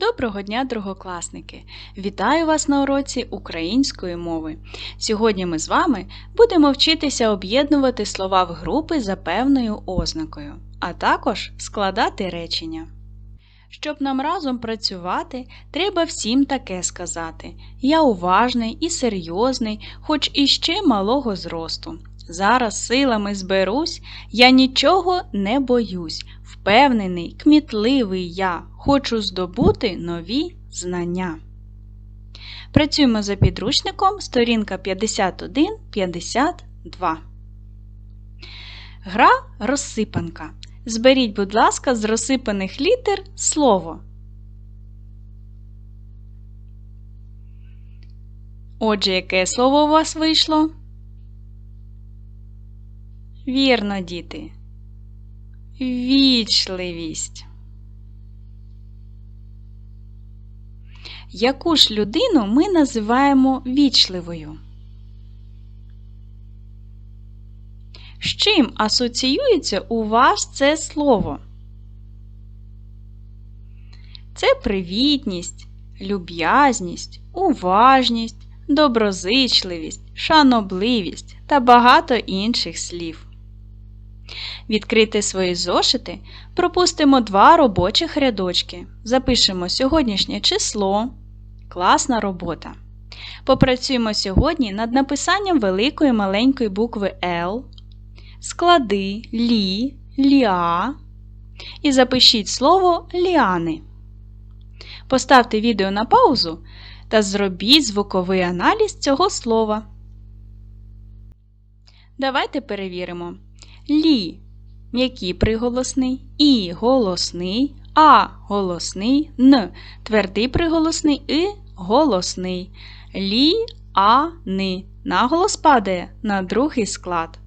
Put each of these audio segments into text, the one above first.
Доброго дня, другокласники! Вітаю вас на уроці української мови. Сьогодні ми з вами будемо вчитися об'єднувати слова в групи за певною ознакою, а також складати речення. Щоб нам разом працювати, треба всім таке сказати. Я уважний і серйозний, хоч іще малого зросту. Зараз силами зберусь, я нічого не боюсь. Впевнений, кмітливий я, хочу здобути нові знання. Працюємо за підручником сторінка 51-52. Гра розсипанка. Зберіть, будь ласка, з розсипаних літер слово. Отже, яке слово у вас вийшло? Вірно, діти. Вічливість. Яку ж людину ми називаємо вічливою? З чим асоціюється у вас це слово? Це привітність, люб'язність, уважність, доброзичливість, шанобливість та багато інших слів. Відкрити свої зошити, пропустимо два робочих рядочки. Запишемо сьогоднішнє число. Класна робота. Попрацюємо сьогодні над написанням великої маленької букви Л, склади лі, ліа і запишіть слово ліани. Поставте відео на паузу та зробіть звуковий аналіз цього слова. Давайте перевіримо. Лі м'який приголосний, І голосний, А голосний, Н твердий приголосний І голосний. Лі, а, ни. Наголос падає на другий склад.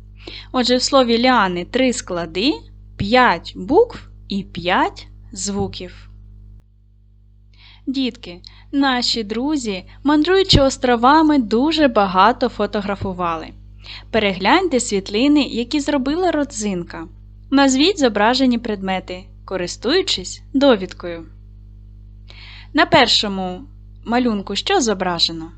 Отже, в слові ліани три склади, 5 букв і 5 звуків. Дітки, наші друзі, мандруючи островами, дуже багато фотографували. Перегляньте світлини, які зробила родзинка. Назвіть зображені предмети, користуючись довідкою. На першому малюнку що зображено?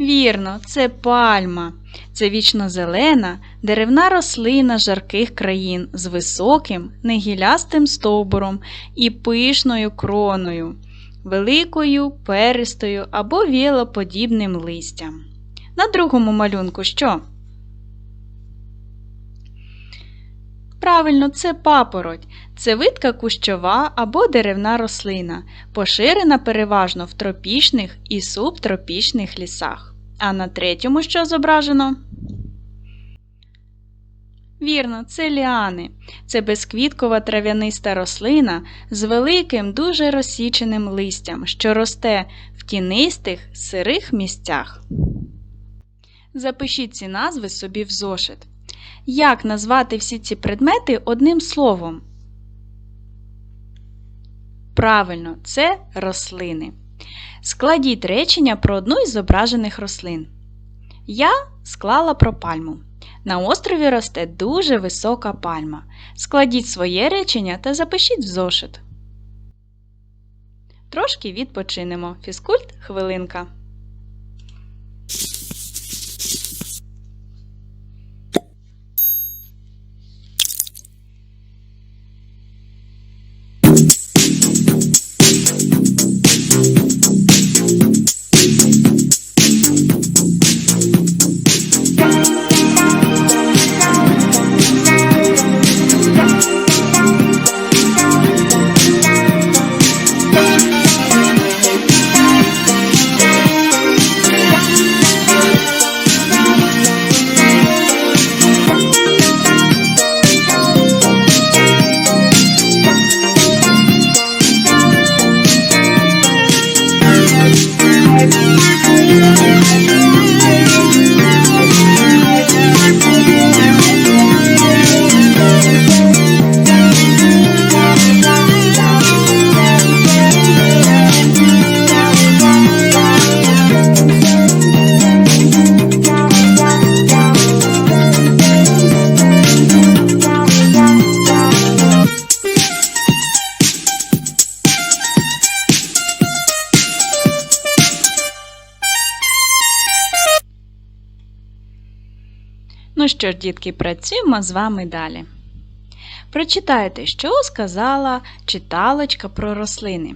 Вірно, це пальма. Це вічно зелена, деревна рослина жарких країн з високим, негілястим стовбуром і пишною кроною, великою, перистою або вілоподібним листям. На другому малюнку що? Правильно, це папороть. Це видка кущова або деревна рослина, поширена переважно в тропічних і субтропічних лісах. А на третьому що зображено? Вірно, це ліани. Це безквіткова трав'яниста рослина з великим, дуже розсіченим листям, що росте в тінистих сирих місцях. Запишіть ці назви собі в зошит. Як назвати всі ці предмети одним словом? Правильно, це рослини. Складіть речення про одну із зображених рослин. Я склала про пальму. На острові росте дуже висока пальма. Складіть своє речення та запишіть в зошит. Трошки відпочинемо. Фізкульт хвилинка. Ну що ж, дітки, працюємо з вами далі. Прочитайте, що сказала читалочка про рослини.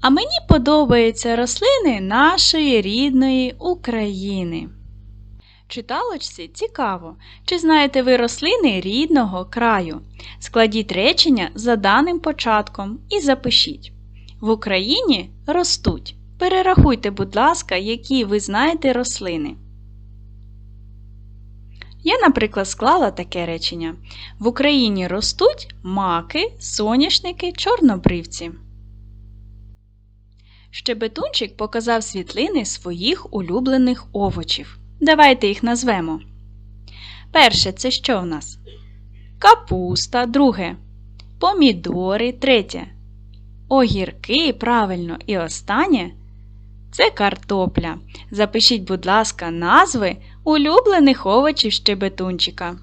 А мені подобаються рослини нашої рідної України. Читалочці цікаво, чи знаєте ви рослини рідного краю. Складіть речення за даним початком і запишіть. В Україні ростуть. Перерахуйте, будь ласка, які ви знаєте рослини. Я, наприклад, склала таке речення: В Україні ростуть маки, соняшники, чорнобривці. Щебетунчик показав світлини своїх улюблених овочів. Давайте їх назвемо. Перше це що в нас? Капуста, друге. Помідори, третє. Огірки, правильно, і останнє це картопля. Запишіть, будь ласка, назви улюблених овочів щебетунчика.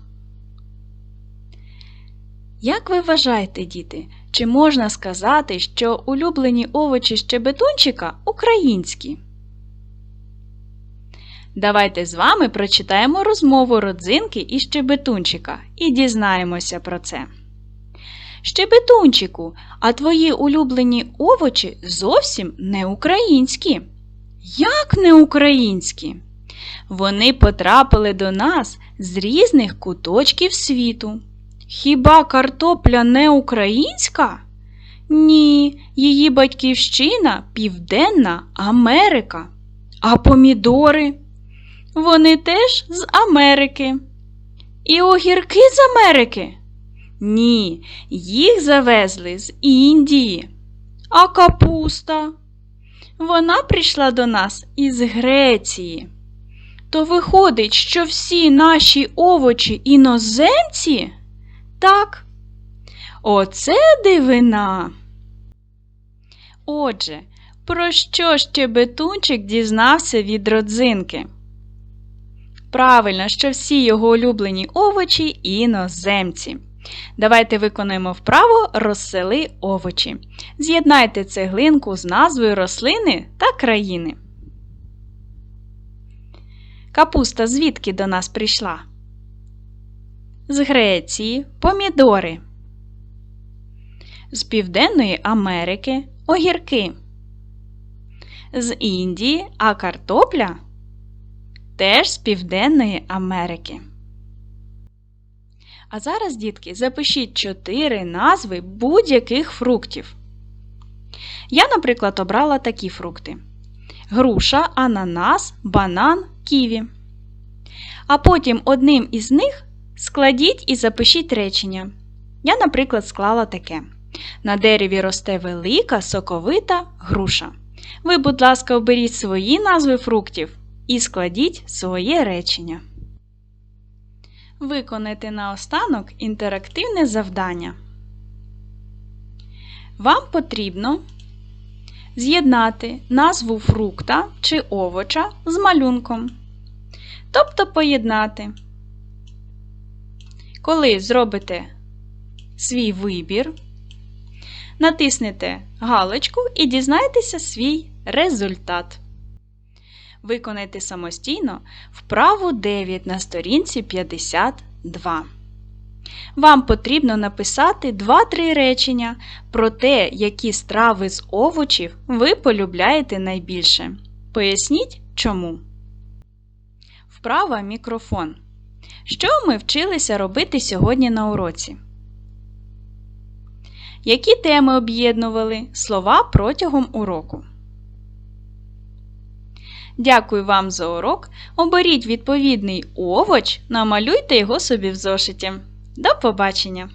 Як ви вважаєте, діти, чи можна сказати, що улюблені овочі щебетунчика українські? Давайте з вами прочитаємо розмову родзинки і щебетунчика і дізнаємося про це. Щебетунчику, а твої улюблені овочі зовсім не українські. Як не українські? Вони потрапили до нас з різних куточків світу. Хіба картопля не українська? Ні, її батьківщина Південна Америка. А помідори? Вони теж з Америки. І огірки з Америки? Ні, їх завезли з Індії. А капуста? Вона прийшла до нас із Греції. То виходить, що всі наші овочі іноземці? Так. Оце дивина. Отже, про що ще бетунчик дізнався від родзинки? Правильно, що всі його улюблені овочі іноземці. Давайте виконуємо вправо розсели овочі. З'єднайте цеглинку з назвою рослини та країни. Капуста звідки до нас прийшла? З Греції помідори. З Південної Америки огірки. З Індії, а картопля теж з Південної Америки. А зараз, дітки, запишіть чотири назви будь-яких фруктів. Я, наприклад, обрала такі фрукти: груша, ананас, банан, ківі. А потім одним із них складіть і запишіть речення. Я, наприклад, склала таке: На дереві росте велика соковита груша. Ви, будь ласка, оберіть свої назви фруктів і складіть своє речення. Виконайте наостанок інтерактивне завдання. Вам потрібно з'єднати назву фрукта чи овоча з малюнком. Тобто поєднати. Коли зробите свій вибір, натиснете галочку і дізнайтеся свій результат. Виконайте самостійно вправу 9 на сторінці 52. Вам потрібно написати 2-3 речення про те, які страви з овочів ви полюбляєте найбільше. Поясніть чому. Вправа мікрофон. Що ми вчилися робити сьогодні на уроці? Які теми об'єднували слова протягом уроку? Дякую вам за урок. Оберіть відповідний овоч, намалюйте його собі в зошиті. До побачення!